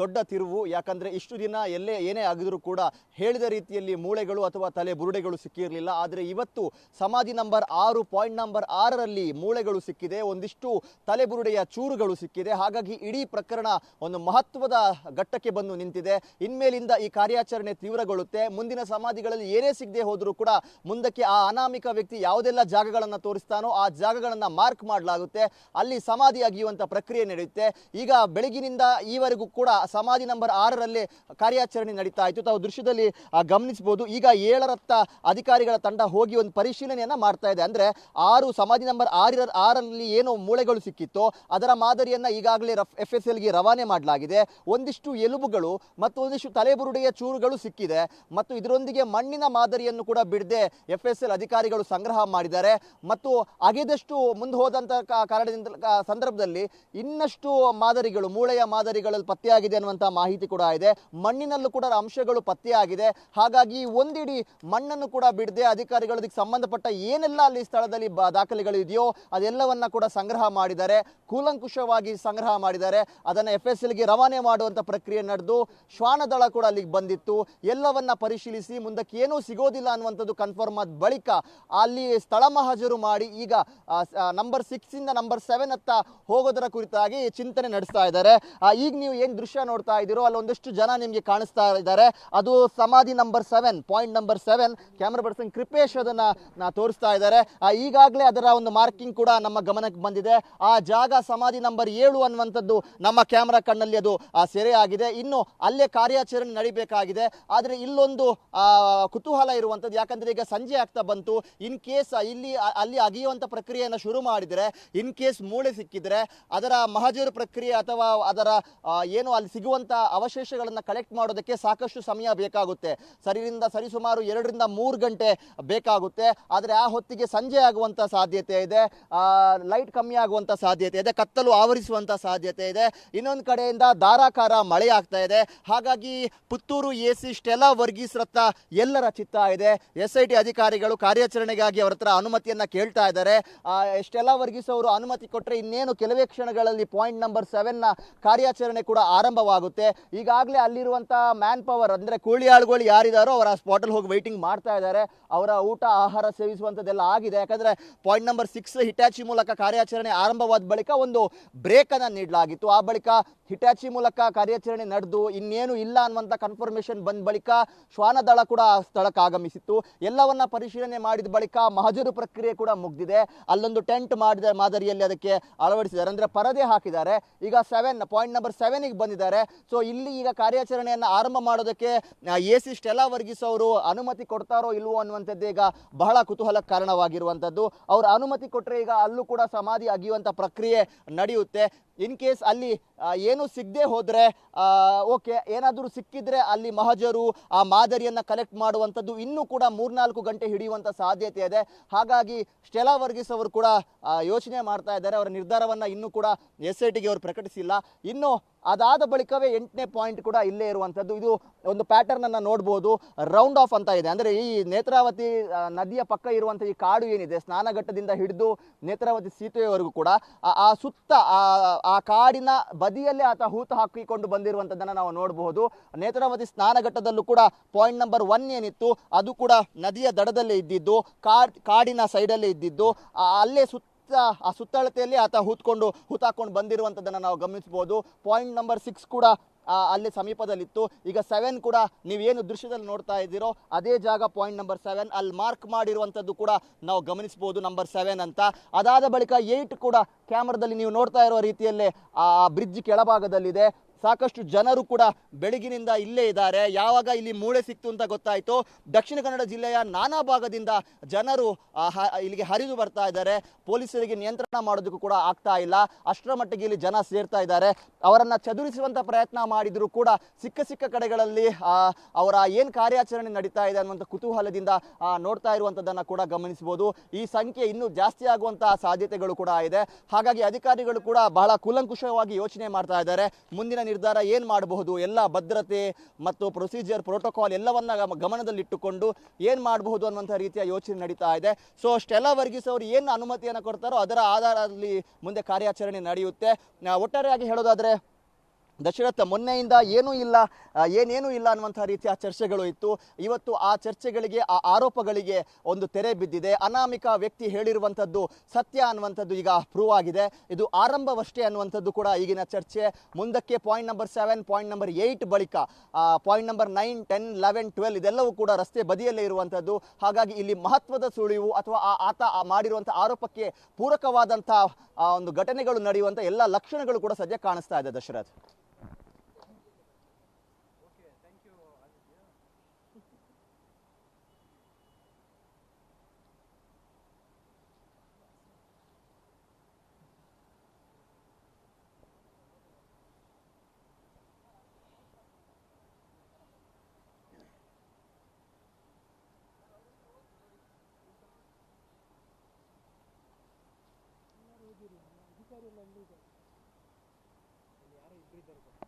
ದೊಡ್ಡ ತಿರುವು. ಯಾಕಂದ್ರೆ ಇಷ್ಟು ದಿನ ಎಲ್ಲೇ ಏನೇ ಆಗಿದ್ರು ಕೂಡ ಹೇಳಿದ ರೀತಿಯಲ್ಲಿ ಮೂಳೆಗಳು ಅಥವಾ ತಲೆ ಬುರುಡೆಗಳು ಸಿಕ್ಕಿರಲಿಲ್ಲ. ಆದರೆ ಇವತ್ತು ಸಮಾಧಿ ನಂಬರ್ ಆರು, ಪಾಯಿಂಟ್ ನಂಬರ್ ಆರರಲ್ಲಿ ಮೂಳೆಗಳು ಸಿಕ್ಕಿದೆ. ಒಂದಿಷ್ಟು ತಲೆ ಬುರುಡೆಯ ಚೂರುಗಳು ಸಿಕ್ಕಿದೆ. ಹಾಗಾಗಿ ಇಡೀ ಪ್ರಕರಣ ಒಂದು ಮಹತ್ವದ ಘಟ್ಟಕ್ಕೆ ಬಂದು ನಿಂತಿದೆ. ಇನ್ಮೇಲಿಂದ ಈ ಕಾರ್ಯಾಚರಣೆ ತೀವ್ರಗೊಳ್ಳುತ್ತೆ. ಮುಂದಿನ ಸಮಾಧಿಗಳಲ್ಲಿ ಏನೇ ಸಿಗದೆ ಹೋದರೂ ಕೂಡ ಮುಂದಕ್ಕೆ ಆ ಅನಾಮಿಕ ವ್ಯಕ್ತಿ ಯಾವುದೆಲ್ಲ ಜಾಗಗಳನ್ನು ತೋರಿಸ್ತಾನೋ ಆ ಜಾಗಗಳನ್ನು ಮಾರ್ಕ್ ಮಾಡಲಾಗುತ್ತೆ. ಅಲ್ಲಿ ಸಮಾಧಿ ಅಗಿಯುವಂಥ ಪ್ರಕ್ರಿಯೆ ನಡೆಯುತ್ತೆ. ಈಗ ಬೆಳಗಿನಿಂದ ಈವರೆಗೂ ಕೂಡ ಸಮಾಧಿ ನಂಬರ್ ಆರರಲ್ಲಿ ಕಾರ್ಯಾಚರಣೆ ನಡೀತಾ ಇತ್ತು. ತಾವು ದೃಶ್ಯದಲ್ಲಿ ಗಮನಿಸಬಹುದು. ಈಗ ಏಳರತ್ತ ಅಧಿಕಾರಿಗಳ ತಂಡ ಹೋಗಿ ಒಂದು ಪರಿಶೀಲನೆಯನ್ನ ಮಾಡ್ತಾ ಇದೆ. ಅಂದ್ರೆ ಆರು ಸಮಾಧಿ ನಂಬರ್ ಆರ ಆರಲ್ಲಿ ಏನು ಮೂಳೆಗಳು ಸಿಕ್ಕಿತ್ತು. ಅದರ ಮಾದರಿಯನ್ನ ಈಗಾಗಲೇ ಎಫ್ ಎಸ್ ಎಲ್ಗೆ ರವಾನೆ ಮಾಡಲಾಗಿದೆ. ಒಂದಿಷ್ಟು ಎಲುಬುಗಳು ಮತ್ತು ಒಂದಿಷ್ಟು ತಲೆಬುರುಡೆಯ ಚೂರುಗಳು ಸಿಕ್ಕಿದೆ. ಮತ್ತು ಇದರೊಂದಿಗೆ ಮಣ್ಣಿನ ಮಾದರಿಯನ್ನು ಕೂಡ ಬಿಡದೆ ಎಫ್ ಎಸ್ ಎಲ್ ಅಧಿಕಾರಿಗಳು ಸಂಗ್ರಹ ಮಾಡಿದ್ದಾರೆ. ಮತ್ತು ಅಗೆದಷ್ಟು ಮುಂದೆ ಹೋದಂತ ಕಾರಣದಿಂದ ಸಂದರ್ಭದಲ್ಲಿ ಇನ್ನಷ್ಟು ಮಾದರಿಗಳು, ಮೂಳೆಯ ಮಾದರಿಗಳಲ್ಲಿ ಪತ್ತೆಯಾಗಿದೆ ಅನ್ನುವಂಥ ಮಾಹಿತಿ ಕೂಡ ಇದೆ. ಮಣ್ಣಿನಲ್ಲೂ ಕೂಡ ಅಂಶಗಳು ಪತ್ತೆಯಾಗಿದೆ. ಹಾಗಾಗಿ ಒಂದಿಡಿ ಮಣ್ಣನ್ನು ಕೂಡ ಬಿಡದೆ ಅಧಿಕಾರಿಗಳು ಅದಕ್ಕೆ ಸಂಬಂಧಪಟ್ಟ ಏನೆಲ್ಲ ಅಲ್ಲಿ ಸ್ಥಳದಲ್ಲಿ ದಾಖಲೆಗಳು ಇದೆಯೋ ಅದೆಲ್ಲವನ್ನ ಕೂಡ ಸಂಗ್ರಹ ಮಾಡಿದ್ದಾರೆ. ಕೂಲಂಕುಷವಾಗಿ ಸಂಗ್ರಹ ಮಾಡಿದ್ದಾರೆ. ಅದನ್ನು ಎಫ್ ಎಸ್ ಎಲ್ಗೆ ರವಾನೆ ಮಾಡುವಂಥ ಪ್ರಕ್ರಿಯೆ ನಡೆದು ಶ್ವಾನದಳ ಕೂಡ ಅಲ್ಲಿಗೆ ಬಂದಿತ್ತು. ಎಲ್ಲವನ್ನ ಪರಿಶೀಲಿಸಿ ಮುಂದಕ್ಕೆ ಏನೂ ಸಿಗೋದಿಲ್ಲ ಅನ್ನುವಂಥದ್ದು ಕನ್ಫರ್ಮ್ ಆದ ಬಳಿಕ ಅಲ್ಲಿ ಸ್ಥಳ ಮಹಾಜರು ಮಾಡಿ ಈಗ ನಂಬರ್ ಸಿಕ್ಸಿಂದ ಇಂದ ನಂಬರ್ ಸೆವೆನ್ ಹತ್ತ ಹೋಗೋದರ ಕುರಿತಾಗಿ ಚಿಂತನೆ ನಡೆಸ್ತಾ ಇದ್ದಾರೆ. ಈಗ ನೀವು ಏನು ದೃಶ್ಯ ನೋಡ್ತಾ ಇದ್ದೀರೋ ಅಲ್ಲಿ ಒಂದಷ್ಟು ಜನ ನಿಮಗೆ ಕಾಣಿಸ್ತಾ ಇದ್ದಾರೆ. ಅದು ಸಮಾಧಿ number seven point number seven camera person Kripesh ಅದನ್ನ ತೋರಿಸ್ತಾ ಇದ್ದಾರೆ. ಈಗಾಗಲೇ ಅದರ ಒಂದು ಮಾರ್ಕಿಂಗ್ ಕೂಡ ನಮ್ಮ ಗಮನಕ್ಕೆ ಬಂದಿದೆ. ಆ ಜಾಗ ಸಮಾಧಿ ನಂಬರ್ ಏಳು ಅನ್ನುವಂಥದ್ದು ನಮ್ಮ ಕ್ಯಾಮ್ರಾ ಕಣ್ಣಲ್ಲಿ ಅದು ಸೆರೆ ಆಗಿದೆ ಇನ್ನು ಅಲ್ಲೇ ಕಾರ್ಯಾಚರಣೆ ನಡಿಬೇಕಾಗಿದೆ. ಆದರೆ ಇಲ್ಲೊಂದು ಕುತೂಹಲ ಇರುವಂಥದ್ದು, ಯಾಕಂದ್ರೆ ಈಗ ಸಂಜೆ ಆಗ್ತಾ ಬಂತು. ಇನ್ ಕೇಸ್ ಇಲ್ಲಿ ಅಲ್ಲಿ ಅಗಿಯುವಂಥ ಪ್ರಕ್ರಿಯೆಯನ್ನು ಶುರು ಮಾಡಿದರೆ ಇನ್ ಕೇಸ್ ಮೂಳೆ ಸಿಕ್ಕಿದ್ರೆ, ಅದರ ಮಹಜರು ಪ್ರಕ್ರಿಯೆ ಅಥವಾ ಅದರ ಏನು ಸಿಗುವಂಥ ಅವಶೇಷಗಳನ್ನು ಕಲೆಕ್ಟ್ ಮಾಡೋದಕ್ಕೆ ಸಾಕಷ್ಟು ಸಮಯ ಬೇಕಾಗುತ್ತೆ. ಸರಿಯಿಂದ ಸರಿಸುಮಾರು ಎರಡರಿಂದ ಮೂರು ಗಂಟೆ ಬೇಕಾಗುತ್ತೆ. ಆದರೆ ಆ ಹೊತ್ತಿಗೆ ಸಂಜೆ ಆಗುವಂಥ ಸಾಧ್ಯತೆ ಇದೆ. ಲೈಟ್ ಕಮ್ಮಿ ಆಗುವಂಥ ಸಾಧ್ಯತೆ ಇದೆ. ಕತ್ತಲು ಆವರಿಸುವಂಥ ಸಾಧ್ಯತೆ ಇದೆ. ಇನ್ನೊಂದು ಕಡೆಯಿಂದ ಧಾರಾಕಾರ ಮಳೆ ಆಗ್ತಾ ಇದೆ. ಹಾಗಾಗಿ Puttur A C Stella Varghese ರತ್ತ ಎಲ್ಲರ ಚಿತ್ತ ಇದೆ. ಎಸ್ ಐ ಟಿ ಅಧಿಕಾರಿಗಳು ಕಾರ್ಯಾಚರಣೆಗಾಗಿ ಅವರ ಹತ್ರ ಅನುಮತಿಯನ್ನ ಕೇಳ್ತಾ ಇದ್ದಾರೆ. ಸ್ಟೆಲಾ ವರ್ಗೀಸ್ ಅವರು ಅನುಮತಿ ಕೊಟ್ಟರೆ ಇನ್ನೇನು ಕೆಲವೇ ಕ್ಷಣಗಳಲ್ಲಿ ಪಾಯಿಂಟ್ ನಂಬರ್ ಸೆವೆನ್ನ ಕಾರ್ಯಾಚರಣೆ ಕೂಡ ಆರಂಭವಾಗುತ್ತೆ. ಈಗಾಗಲೇ ಅಲ್ಲಿರುವಂಥ ಮ್ಯಾನ್ ಪವರ್ ಅಂದರೆ ಕೂಲಿಯಾಳುಗಳು ಯಾರಿದಾರೋ ಅವರ ಸ್ಪಾಟಲ್ಲಿ ಹೋಗಿ ವೈಟಿಂಗ್ ಮಾಡ್ತಾ ಇದ್ದಾರೆ. ಅವರ ಊಟ, ಆಹಾರ ಸೇವಿಸುವಂಥದ್ದೆಲ್ಲ ಆಗಿದೆ. ಯಾಕಂದರೆ ಪಾಯಿಂಟ್ ನಂಬರ್ ಸಿಕ್ಸ್ ಹಿಟಾಚಿ ಮೂಲಕ ಕಾರ್ಯಾಚರಣೆ ಆರಂಭವಾದ ಬಳಿಕ ಒಂದು ಬ್ರೇಕನ್ನು ನೀಡಲಾಗಿತ್ತು. ಆ ಬಳಿಕ ಹಿಟಾಚಿ ಮೂಲಕ ಕಾರ್ಯಾಚರಣೆ ನಡೆದು ಇನ್ನೇನು ಇಲ್ಲ ಅನ್ನುವಂಥ ಕನ್ಫರ್ಮೇಷನ್ ಬಂದ ಬಳಿಕ ಶ್ವಾನದಳ ಕೂಡ ಆ ಸ್ಥಳಕ್ಕೆ ಆಗಮಿಸಿತ್ತು. ಎಲ್ಲವನ್ನ ಪರಿಶೀಲನೆ ಮಾಡಿದ ಬಳಿಕ ಮಹಜರು ಪ್ರಕ್ರಿಯೆ ಕೂಡ ಮುಗ್ದಿದೆ. ಅಲ್ಲೊಂದು ಟೆಂಟ್ ಮಾಡಿದ ಮಾದರಿಯಲ್ಲಿ ಅದಕ್ಕೆ ಅಳವಡಿಸಿದ್ದಾರೆ. ಅಂದರೆ ಪರದೆ ಹಾಕಿದ್ದಾರೆ. ಈಗ ಸೆವೆನ್ ಪಾಯಿಂಟ್ ನಂಬರ್ ಸೆವೆನಿಗೆ ಬಂದಿದ್ದಾರೆ. ಸೊ ಇಲ್ಲಿ ಈಗ ಕಾರ್ಯಾಚರಣೆಯನ್ನು ಆರಂಭ ಮಾಡೋದಕ್ಕೆ ಎ ಸಿ ಸ್ಟೆಲಾ ವರ್ಗೀಸ್ ಅವರು ಅನುಮತಿ ಕೊಡ್ತಾರೋ ಇಲ್ವೋ ಅನ್ನುವಂಥದ್ದು ಈಗ ಬಹಳ ಕುತೂಹಲ ಕಾರಣವಾಗಿರುವಂಥದ್ದು. ಅವರು ಅನುಮತಿ ಕೊಟ್ಟರೆ ಈಗ ಅಲ್ಲೂ ಕೂಡ ಸಮಾಧಿ ಅಗಿಯುವಂಥ ಪ್ರಕ್ರಿಯೆ ನಡೆಯುತ್ತೆ. ಇನ್ ಕೇಸ್ ಅಲ್ಲಿ ಏನು ಸಿಗದೆ ಹೋದರೆ ಓಕೆ, ಏನಾದರೂ ಸಿಕ್ಕಿದ್ರೆ ಅಲ್ಲಿ ಮಹಜರು ಆ ಮಾದರಿಯನ್ನು ಕಲೆಕ್ಟ್ ಮಾಡುವಂಥದ್ದು ಇನ್ನೂ ಕೂಡ ಮೂರ್ನಾಲ್ಕು ಗಂಟೆ ಹಿಡಿಯುವಂಥ ಸಾಧ್ಯತೆ ಇದೆ. ಹಾಗಾಗಿ ಸ್ಟೆಲಾ ವರ್ಗೀಸ್ ಅವರು ಕೂಡ ಯೋಚನೆ ಮಾಡ್ತಾ ಇದ್ದಾರೆ. ಅವರ ನಿರ್ಧಾರವನ್ನು ಇನ್ನೂ ಕೂಡ ಎಸ್ ಐ ಟಿಗೆ ಅವರು ಪ್ರಕಟಿಸಿಲ್ಲ. ಇನ್ನು ಅದಾದ ಬಳಿಕವೇ ಎಂಟನೇ ಪಾಯಿಂಟ್ ಕೂಡ ಇಲ್ಲೇ ಇರುವಂಥದ್ದು. ಇದು ಒಂದು ಪ್ಯಾಟರ್ನ್ ಅನ್ನ ನೋಡ್ಬೋದು. ರೌಂಡ್ ಆಫ್ ಅಂತ ಇದೆ. ಅಂದರೆ ಈ ನೇತ್ರಾವತಿ ನದಿಯ ಪಕ್ಕ ಇರುವಂಥ ಈ ಕಾಡು ಏನಿದೆ, ಸ್ನಾನಘಟ್ಟದಿಂದ ಹಿಡಿದು ನೇತ್ರಾವತಿ ಸೀತೆಯವರೆಗೂ ಕೂಡ ಆ ಸುತ್ತ, ಆ- ಆ ಕಾಡಿನ ಬದಿಯಲ್ಲೇ ಆತ ಹೂತು ಹಾಕಿಕೊಂಡು ಬಂದಿರುವಂಥದ್ದನ್ನು ನಾವು ನೋಡಬಹುದು. ನೇತ್ರಾವತಿ ಸ್ನಾನಘಟ್ಟದಲ್ಲೂ ಕೂಡ ಪಾಯಿಂಟ್ ನಂಬರ್ ಒನ್ ಏನಿತ್ತು, ಅದು ಕೂಡ ನದಿಯ ದಡದಲ್ಲೇ ಇದ್ದಿದ್ದು, ಕಾಡ್, ಕಾಡಿನ ಸೈಡಲ್ಲೇ ಇದ್ದಿದ್ದು ಅಲ್ಲೇ ಸುತ್ತ, ಆ ಸುತ್ತಳತೆಯಲ್ಲಿ ಆತ ಹೂತ್ಕೊಂಡು, ಹೂತಾಕೊಂಡು ಬಂದಿರುವಂಥದ್ದನ್ನು ನಾವು ಗಮನಿಸಬಹುದು. ಪಾಯಿಂಟ್ ನಂಬರ್ ಸಿಕ್ಸ್ ಕೂಡ ಅಲ್ಲಿ ಸಮೀಪದಲ್ಲಿತ್ತು. ಈಗ ಸೆವೆನ್ ಕೂಡ ನೀವೇನು ದೃಶ್ಯದಲ್ಲಿ ನೋಡ್ತಾ ಇದ್ದೀರೋ ಅದೇ ಜಾಗ ಪಾಯಿಂಟ್ ನಂಬರ್ ಸೆವೆನ್ ಅಲ್ಲಿ ಮಾರ್ಕ್ ಮಾಡಿರುವಂಥದ್ದು ಕೂಡ ನಾವು ಗಮನಿಸ್ಬೋದು ನಂಬರ್ ಸೆವೆನ್ ಅಂತ. ಅದಾದ ಬಳಿಕ ಏಯ್ಟ್ ಕೂಡ ಕ್ಯಾಮ್ರಾದಲ್ಲಿ ನೀವು ನೋಡ್ತಾ ಇರೋ ರೀತಿಯಲ್ಲೇ ಆ ಬ್ರಿಡ್ಜ್ ಕೆಳಭಾಗದಲ್ಲಿದೆ. ಸಾಕಷ್ಟು ಜನರು ಕೂಡ ಬೆಳಗಿನಿಂದ ಇಲ್ಲೇ ಇದ್ದಾರೆ. ಯಾವಾಗ ಇಲ್ಲಿ ಮೂಳೆ ಸಿಕ್ತು ಅಂತ ಗೊತ್ತಾಯಿತು. ದಕ್ಷಿಣ ಕನ್ನಡ ಜಿಲ್ಲೆಯ ನಾನಾ ಭಾಗದಿಂದ ಜನರು ಇಲ್ಲಿಗೆ ಹರಿದು ಬರ್ತಾ ಇದ್ದಾರೆ. ಪೊಲೀಸರಿಗೆ ನಿಯಂತ್ರಣ ಮಾಡೋದಕ್ಕೂ ಕೂಡ ಆಗ್ತಾ ಇಲ್ಲ. ಅಷ್ಟರ ಮಟ್ಟಿಗೆ ಇಲ್ಲಿ ಜನ ಸೇರ್ತಾ ಇದ್ದಾರೆ. ಅವರನ್ನ ಚದುರಿಸುವಂತ ಪ್ರಯತ್ನ ಮಾಡಿದ್ರು ಕೂಡ ಸಿಕ್ಕ ಸಿಕ್ಕ ಕಡೆಗಳಲ್ಲಿ ಅವರ ಏನು ಕಾರ್ಯಾಚರಣೆ ನಡೀತಾ ಇದೆ ಅನ್ನುವಂಥ ಕುತೂಹಲದಿಂದ ನೋಡ್ತಾ ಇರುವಂಥದ್ದನ್ನು ಕೂಡ ಗಮನಿಸಬಹುದು. ಈ ಸಂಖ್ಯೆ ಇನ್ನೂ ಜಾಸ್ತಿ ಆಗುವಂತಹ ಸಾಧ್ಯತೆಗಳು ಕೂಡ ಇದೆ. ಹಾಗಾಗಿ ಅಧಿಕಾರಿಗಳು ಕೂಡ ಬಹಳ ಕೂಲಂಕುಷವಾಗಿ ಯೋಚನೆ ಮಾಡ್ತಾ ಇದ್ದಾರೆ. ಮುಂದಿನ ನಿರ್ಧಾರ ಏನು ಮಾಡಬಹುದು? ಎಲ್ಲ ಭದ್ರತೆ ಮತ್ತು ಪ್ರೊಸೀಜರ್ ಪ್ರೋಟೋಕಾಲ್ ಎಲ್ಲವನ್ನ ಗಮ- ಗಮನದಲ್ಲಿಟ್ಟುಕೊಂಡು ಏನು ಮಾಡಬಹುದು ಅನ್ನುವಂಥ ರೀತಿಯ ಯೋಚನೆ ನಡೀತಾ ಇದೆ. ಸೊ ಅಷ್ಟೆಲ್ಲ ವರ್ಗೀಸ್ ಅವರು ಏನು ಅನುಮತಿಯನ್ನು ಕೊಡ್ತಾರೋ ಅದರ ಆಧಾರದಲ್ಲಿ ಮುಂದೆ ಕಾರ್ಯಾಚರಣೆ ನಡೆಯುತ್ತೆ. ಒಟ್ಟಾರೆಯಾಗಿ ಹೇಳೋದಾದ್ರೆ ದಶರಥ ಮೊನ್ನೆಯಿಂದ ಏನೂ ಇಲ್ಲ ಏನೇನೂ ಇಲ್ಲ ಅನ್ನುವಂಥ ರೀತಿಯ ಚರ್ಚೆಗಳು ಇತ್ತು. ಇವತ್ತು ಆ ಚರ್ಚೆಗಳಿಗೆ, ಆ ಆರೋಪಗಳಿಗೆ ಒಂದು ತೆರೆ ಬಿದ್ದಿದೆ. ಅನಾಮಿಕ ವ್ಯಕ್ತಿ ಹೇಳಿರುವಂಥದ್ದು ಸತ್ಯ ಅನ್ನುವಂಥದ್ದು ಈಗ ಪ್ರೂವ್ ಆಗಿದೆ. ಇದು ಆರಂಭವಷ್ಟೇ ಅನ್ನುವಂಥದ್ದು ಕೂಡ ಈಗಿನ ಚರ್ಚೆ. ಮುಂದಕ್ಕೆ point number seven point number eight ಬಳಿಕ point number nine ten eleven twelve ಇದೆಲ್ಲವೂ ಕೂಡ ರಸ್ತೆ ಬದಿಯಲ್ಲೇ ಇರುವಂಥದ್ದು. ಹಾಗಾಗಿ ಇಲ್ಲಿ ಮಹತ್ವದ ಸುಳಿವು ಅಥವಾ ಆ, ಆತ ಮಾಡಿರುವಂಥ ಆರೋಪಕ್ಕೆ ಪೂರಕವಾದಂಥ ಒಂದು ಘಟನೆಗಳು ನಡೆಯುವಂಥ ಎಲ್ಲ ಲಕ್ಷಣಗಳು ಕೂಡ ಸದ್ಯ ಕಾಣಿಸ್ತಾ ಇದೆ ದಶರಥ್. தெரியல யாரும் இப்படி தருக்கும்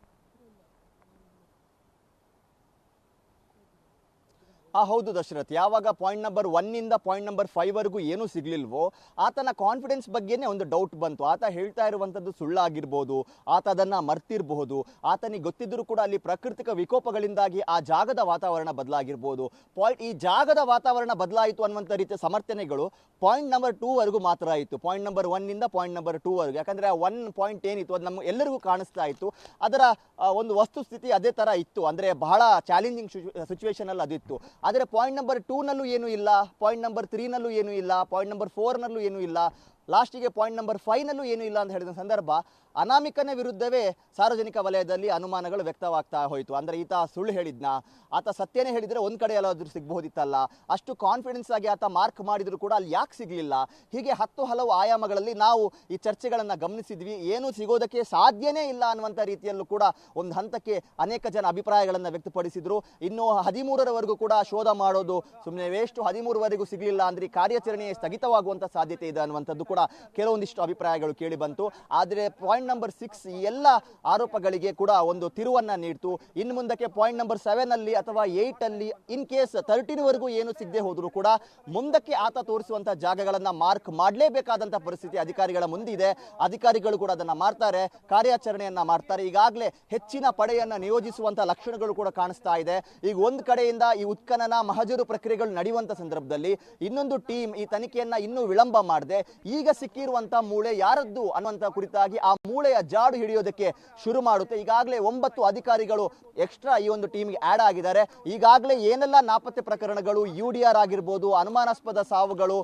ಆ, ಹೌದು ದಶರಥ್, ಯಾವಾಗ ಪಾಯಿಂಟ್ ನಂಬರ್ ಒನ್ನಿಂದ ಪಾಯಿಂಟ್ ನಂಬರ್ ಫೈವ್ವರೆಗೂ ಏನೂ ಸಿಗ್ಲಿಲ್ವೋ, ಆತನ ಕಾನ್ಫಿಡೆನ್ಸ್ ಬಗ್ಗೆನೇ ಒಂದು ಡೌಟ್ ಬಂತು. ಆತ ಹೇಳ್ತಾ ಇರುವಂಥದ್ದು ಸುಳ್ಳಾಗಿರ್ಬೋದು, ಆತ ಅದನ್ನ ಮರ್ತಿರಬಹುದು, ಆತನಿಗೆ ಗೊತ್ತಿದ್ದರೂ ಕೂಡ ಅಲ್ಲಿ ಪ್ರಾಕೃತಿಕ ವಿಕೋಪಗಳಿಂದಾಗಿ ಆ ಜಾಗದ ವಾತಾವರಣ ಬದಲಾಗಿರ್ಬೋದು. ಪಾಯಿಂಟ್, ಈ ಜಾಗದ ವಾತಾವರಣ ಬದಲಾಯಿತು ಅನ್ನುವಂಥ ರೀತಿಯ ಸಮರ್ಥನೆಗಳು ಪಾಯಿಂಟ್ ನಂಬರ್ ಟೂವರೆಗೂ ಮಾತ್ರ ಆಯಿತು ಪಾಯಿಂಟ್ ನಂಬರ್ ಒನ್ನಿಂದ ಪಾಯಿಂಟ್ ನಂಬರ್ ಟೂ ವರೆಗೂ. ಯಾಕಂದ್ರೆ ಆ ಒನ್ ಪಾಯಿಂಟ್ ಏನಿತ್ತು, ಅದು ನಮ್ಮ ಎಲ್ಲರಿಗೂ ಕಾಣಿಸ್ತಾ ಇತ್ತು. ಅದರ ಒಂದು ವಸ್ತುಸ್ಥಿತಿ ಅದೇ ತರ ಇತ್ತು. ಅಂದ್ರೆ ಬಹಳ ಚಾಲೆಂಜಿಂಗ್ ಸಿಚುವೇಶನ್ ಅಲ್ಲಿ ಅದಿತ್ತು. ಆದರೆ ಪಾಯಿಂಟ್ ನಂಬರ್ ಟೂನಲ್ಲೂ ಏನೂ ಇಲ್ಲ ಪಾಯಿಂಟ್ ನಂಬರ್ ತ್ರೀನಲ್ಲೂ ಏನೂ ಇಲ್ಲ ಪಾಯಿಂಟ್ ನಂಬರ್ ಫೋರ್ನಲ್ಲೂ ಏನೂ ಇಲ್ಲ. ಲಾಸ್ಟಿಗೆ ಪಾಯಿಂಟ್ ನಂಬರ್ ಫೈವ್ನಲ್ಲೂ ಏನೂ ಇಲ್ಲ ಅಂತ ಹೇಳಿದ ಸಂದರ್ಭ, ಅನಾಮಿಕನ ವಿರುದ್ಧವೇ ಸಾರ್ವಜನಿಕ ವಲಯದಲ್ಲಿ ಅನುಮಾನಗಳು ವ್ಯಕ್ತವಾಗ್ತಾ ಹೋಯಿತು. ಅಂದ್ರೆ ಈತ ಸುಳ್ಳು ಹೇಳಿದ್ನ? ಆತ ಸತ್ಯನೇ ಹೇಳಿದ್ರೆ ಒಂದು ಕಡೆ ಎಲ್ಲಾದರೂ ಸಿಗ್ಬಹುದಿತ್ತಲ್ಲ? ಅಷ್ಟು ಕಾನ್ಫಿಡೆನ್ಸ್ ಆಗಿ ಆತ ಮಾರ್ಕ್ ಮಾಡಿದರೂ ಕೂಡ ಅಲ್ಲಿ ಯಾಕೆ ಸಿಗಲಿಲ್ಲ? ಹೀಗೆ ಹತ್ತು ಹಲವು ಆಯಾಮಗಳಲ್ಲಿ ನಾವು ಈ ಚರ್ಚೆಗಳನ್ನು ಗಮನಿಸಿದ್ವಿ. ಏನು ಸಿಗೋದಕ್ಕೆ ಸಾಧ್ಯನೇ ಇಲ್ಲ ಅನ್ನುವಂಥ ರೀತಿಯಲ್ಲೂ ಕೂಡ ಒಂದು ಹಂತಕ್ಕೆ ಅನೇಕ ಜನ ಅಭಿಪ್ರಾಯಗಳನ್ನು ವ್ಯಕ್ತಪಡಿಸಿದರು. ಇನ್ನು ಹದಿಮೂರರವರೆಗೂ ಕೂಡ ಶೋಧ ಮಾಡೋದು ಸುಮ್ಮನೆ ವೇಸ್ಟು ಹದಿಮೂರವರೆಗೂ ಸಿಗಲಿಲ್ಲ ಅಂದ್ರೆ ಕಾರ್ಯಾಚರಣೆ ಸ್ಥಗಿತವಾಗುವಂಥ ಸಾಧ್ಯತೆ ಇದೆ ಅನ್ನುವಂಥದ್ದು ಕೆಲವೊಂದಿಷ್ಟು ಅಭಿಪ್ರಾಯಗಳು ಕೇಳಿ ಬಂತು. ಆದರೆ ಪಾಯಿಂಟ್ ನಂಬರ್ ಸಿಕ್ಸ್ ಈ ಎಲ್ಲ ಆರೋಪಗಳಿಗೆ ಕೂಡ ಒಂದು ತಿರುವನ್ನ ನೀಡ್ತು. ಇನ್ನು ಮುಂದಕ್ಕೆ ಪಾಯಿಂಟ್ ನಂಬರ್ ಸೆವೆನ್ ಅಲ್ಲಿ ಅಥವಾ ಏಯ್ಟ್ ಅಲ್ಲಿ ಇನ್ ಕೇಸ್ ತರ್ಟೀನ್ ವರೆಗೂ ಏನು ಸಿಗದೆ ಹೋದರೂ ಕೂಡ ಮುಂದಕ್ಕೆ ಆತ ತೋರಿಸುವಂತಹ ಜಾಗಗಳನ್ನ ಮಾರ್ಕ್ ಮಾಡಲೇಬೇಕಾದಂತಹ ಪರಿಸ್ಥಿತಿ ಅಧಿಕಾರಿಗಳ ಮುಂದಿದೆ. ಅಧಿಕಾರಿಗಳು ಕೂಡ ಅದನ್ನ ಮಾಡ್ತಾರೆ. ಕಾರ್ಯಾಚರಣೆಯನ್ನ ಮಾಡ್ತಾರೆ. ಈಗಾಗಲೇ ಹೆಚ್ಚಿನ ಪಡೆಯನ್ನ ನಿಯೋಜಿಸುವಂತಹ ಲಕ್ಷಣಗಳು ಕೂಡ ಕಾಣಿಸ್ತಾ ಇದೆ. ಈಗ ಒಂದು ಕಡೆಯಿಂದ ಈ ಉತ್ಖನನ, ಮಹಜರು ಪ್ರಕ್ರಿಯೆಗಳು ನಡೆಯುವಂತ ಸಂದರ್ಭದಲ್ಲಿ ಇನ್ನೊಂದು ಟೀಮ್ ಈ ತನಿಖೆಯನ್ನ ಇನ್ನೂ ವಿಳಂಬ ಮಾಡದೆ. ಈಗ ಸಿಕ್ಕಿರುವಂತ ಮೂಳೆ ಯಾರದ್ದು ಅನ್ನುವಂತ ಕುರಿತಾಗಿ ಆ ಮೂಳೆಯ ಜಾಡು ಹಿಡಿಯೋದಕ್ಕೆ ಶುರು ಮಾಡುತ್ತೆ. ಈಗಾಗಲೇ ಒಂಬತ್ತು ಅಧಿಕಾರಿಗಳು ಎಕ್ಸ್ಟ್ರಾ ಈ ಒಂದು ಟೀಮ್ಗೆ ಆಡ್ ಆಗಿದ್ದಾರೆ. ಈಗಾಗಲೇ ಏನೆಲ್ಲ ನಾಪತ್ತೆ ಪ್ರಕರಣಗಳು ಯು ಡಿ ಆರ್ ಆಗಿರ್ಬೋದು, ಅನುಮಾನಾಸ್ಪದ ಸಾವುಗಳು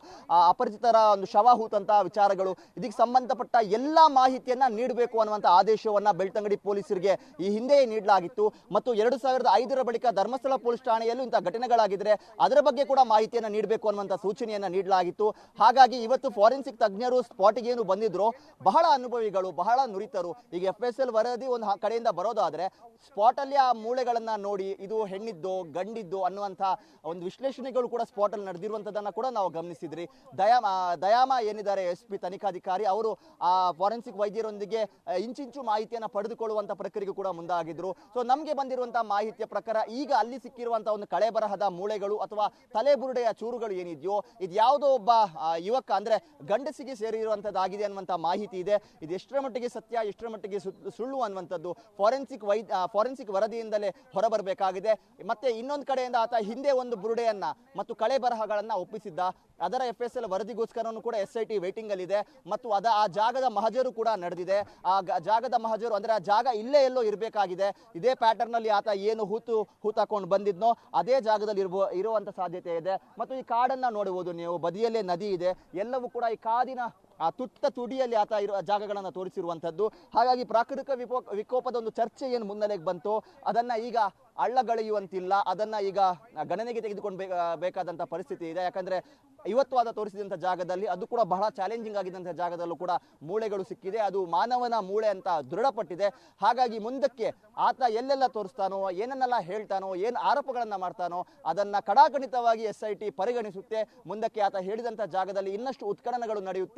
ಅಪರಿಚಿತರ ಒಂದು ಶವಾಹೂತಂತ ವಿಚಾರಗಳು, ಇದಕ್ಕೆ ಸಂಬಂಧಪಟ್ಟ ಎಲ್ಲ ಮಾಹಿತಿಯನ್ನ ನೀಡಬೇಕು ಅನ್ನುವಂಥ ಆದೇಶವನ್ನ ಬೆಳ್ತಂಗಡಿ ಪೊಲೀಸರಿಗೆ ಈ ಹಿಂದೆಯೇ ನೀಡಲಾಗಿತ್ತು. ಮತ್ತು ಎರಡು ಸಾವಿರದ ಐದರ ಬಳಿಕ ಧರ್ಮಸ್ಥಳ ಪೊಲೀಸ್ ಠಾಣೆಯಲ್ಲೂ ಇಂಥ ಘಟನೆಗಳಾಗಿದ್ರೆ ಅದರ ಬಗ್ಗೆ ಕೂಡ ಮಾಹಿತಿಯನ್ನ ನೀಡಬೇಕು ಅನ್ನುವಂಥ ಸೂಚನೆಯನ್ನ ನೀಡಲಾಗಿತ್ತು. ಹಾಗಾಗಿ ಇವತ್ತು ಫಾರೆನ್ಸಿಕ್ ತಜ್ಞರು ಸ್ಪಾಟಿಗೆ ಏನು ಬಂದಿದ್ರು, ಬಹಳ ಅನುಭವಿಗಳು, ಬಹಳ ನುರಿತರು. ಈಗ ಎಫ್ ಎಸ್ ಎಲ್ ವರದಿ ಒಂದು ಕಡೆಯಿಂದ ಬರೋದಾದ್ರೆ ಸ್ಪಾಟ್ ಅಲ್ಲಿ ಆ ಮೂಳೆಗಳನ್ನ ನೋಡಿ, ಇದು ಹೆಣ್ಣಿದ್ದು, ಗಂಡಿದ್ದು ಅನ್ನುವಂಥ ಒಂದು ವಿಶ್ಲೇಷಣೆಗಳು ಕೂಡ ಸ್ಪಾಟ್ ಅಲ್ಲಿ ನಡೆದಿರುವಂತದನ್ನ ಕೂಡ ನಾವು ಗಮನಿಸಿದ್ರಿ. ದಯಾಮ ದಯಾಮ ಏನಿದ್ದಾರೆ ಎಸ್ ಪಿ ತನಿಖಾಧಿಕಾರಿ, ಅವರು ಆ ಫಾರೆನ್ಸಿಕ್ ವೈದ್ಯರೊಂದಿಗೆ ಇಂಚಿಂಚು ಮಾಹಿತಿಯನ್ನ ಪಡೆದುಕೊಳ್ಳುವಂತ ಪ್ರಕ್ರಿಯೆಗೂ ಕೂಡ ಮುಂದಾಗಿದ್ರು. ಸೊ ನಮಗೆ ಬಂದಿರುವಂತಹ ಮಾಹಿತಿಯ ಪ್ರಕಾರ ಈಗ ಅಲ್ಲಿ ಸಿಕ್ಕಿರುವಂತಹ ಒಂದು ಕಳೆ ಬರಹದ ಮೂಳೆಗಳು ಅಥವಾ ತಲೆಬುರುಡೆಯ ಚೂರುಗಳು ಏನಿದೆಯೋ ಇದು ಯಾವುದೋ ಒಬ್ಬ ಯುವಕ ಅಂದ್ರೆ ಗಂಡಸಿಗೆ ಸೇರಿರುವಂತದ್ದಾಗಿದೆ ಅನ್ನುವಂಥ ಮಾಹಿತಿ ಇದೆ. ಇದು ಎಷ್ಟರ ಮಟ್ಟಿಗೆ ಸತ್ಯ, ಎಷ್ಟರ ಮಟ್ಟಿಗೆ ಸುಳ್ಳು ಅನ್ನುವಂಥದ್ದು ಫಾರೆನ್ಸಿಕ್ ವೈ ಫಾರೆನ್ಸಿಕ್ ವರದಿಯಿಂದಲೇ ಹೊರಬರಬೇಕಾಗಿದೆ. ಮತ್ತೆ ಇನ್ನೊಂದು ಕಡೆಯಿಂದ ಆತ ಹಿಂದೆ ಒಂದು ಬುರುಡೆಯನ್ನ ಮತ್ತು ಕಳೆ ಬರಹಗಳನ್ನ ಒಪ್ಪಿಸಿದ್ದ ಅದರ ಎಫ್ ಎಸ್ ಎಲ್ ವರದಿಗೋಸ್ಕರನೂ ಕೂಡ ಎಸ್ ಐ ಟಿ ವೇಟಿಂಗ್ ಅಲ್ಲಿದೆ. ಮತ್ತು ಅದ ಆ ಜಾಗದ ಮಹಜರು ಕೂಡ ನಡೆದಿದೆ. ಆ ಜಾಗದ ಮಹಜರು ಅಂದ್ರೆ ಆ ಜಾಗ ಇಲ್ಲೇ ಎಲ್ಲೋ ಇರಬೇಕಾಗಿದೆ. ಇದೇ ಪ್ಯಾಟರ್ನ್ ಅಲ್ಲಿ ಆತ ಏನು ಹೂತು ಹೂತಾಕೊಂಡು ಬಂದಿದ್ನೋ ಅದೇ ಜಾಗದಲ್ಲಿ ಇರ್ಬೋ, ಇರುವಂತ ಸಾಧ್ಯತೆ ಇದೆ. ಮತ್ತು ಈ ಕಾಡನ್ನ ನೋಡಬಹುದು ನೀವು. ಬದಿಯಲ್ಲೇ ನದಿ ಇದೆ. ಎಲ್ಲವೂ ಕೂಡ ಈ ಕಾಡಿನ ಆ ತುಟ್ಟ ತುಡಿಯಲ್ಲಿ ಆತ ಇರುವ ಜಾಗಗಳನ್ನು ತೋರಿಸಿರುವಂಥದ್ದು. ಹಾಗಾಗಿ ಪ್ರಾಕೃತಿಕ ವಿಪೋ, ವಿಕೋಪದ ಒಂದು ಚರ್ಚೆ ಏನು ಮುನ್ನೆಲೆಗೆ ಬಂತು, ಅದನ್ನ ಈಗ ಅಳ್ಳಗಳೆಯುವಂತಿಲ್ಲ, ಅದನ್ನ ಈಗ ಗಣನೆಗೆ ತೆಗೆದುಕೊಂಡು ಬೇಕಾದಂಥ ಪರಿಸ್ಥಿತಿ ಇದೆ. ಯಾಕಂದ್ರೆ ಇವತ್ತು ಆದ ತೋರಿಸಿದಂಥ ಜಾಗದಲ್ಲಿ ಅದು ಕೂಡ ಬಹಳ ಚಾಲೆಂಜಿಂಗ್ ಆಗಿದ್ದಂಥ ಜಾಗದಲ್ಲೂ ಕೂಡ ಮೂಳೆಗಳು ಸಿಕ್ಕಿದೆ. ಅದು ಮಾನವನ ಮೂಳೆ ಅಂತ ದೃಢಪಟ್ಟಿದೆ. ಹಾಗಾಗಿ ಮುಂದಕ್ಕೆ ಆತ ಎಲ್ಲೆಲ್ಲ ತೋರಿಸ್ತಾನೋ, ಏನನ್ನೆಲ್ಲ ಹೇಳ್ತಾನೋ, ಏನು ಆರೋಪಗಳನ್ನು ಮಾಡ್ತಾನೋ, ಅದನ್ನ ಕಡಾಖಂಡಿತವಾಗಿ ಎಸ್ ಐ ಟಿ ಪರಿಗಣಿಸುತ್ತೆ. ಮುಂದಕ್ಕೆ ಆತ ಹೇಳಿದಂಥ ಜಾಗದಲ್ಲಿ ಇನ್ನಷ್ಟು ಉತ್ಖನನಗಳು ನಡೆಯುತ್ತೆ.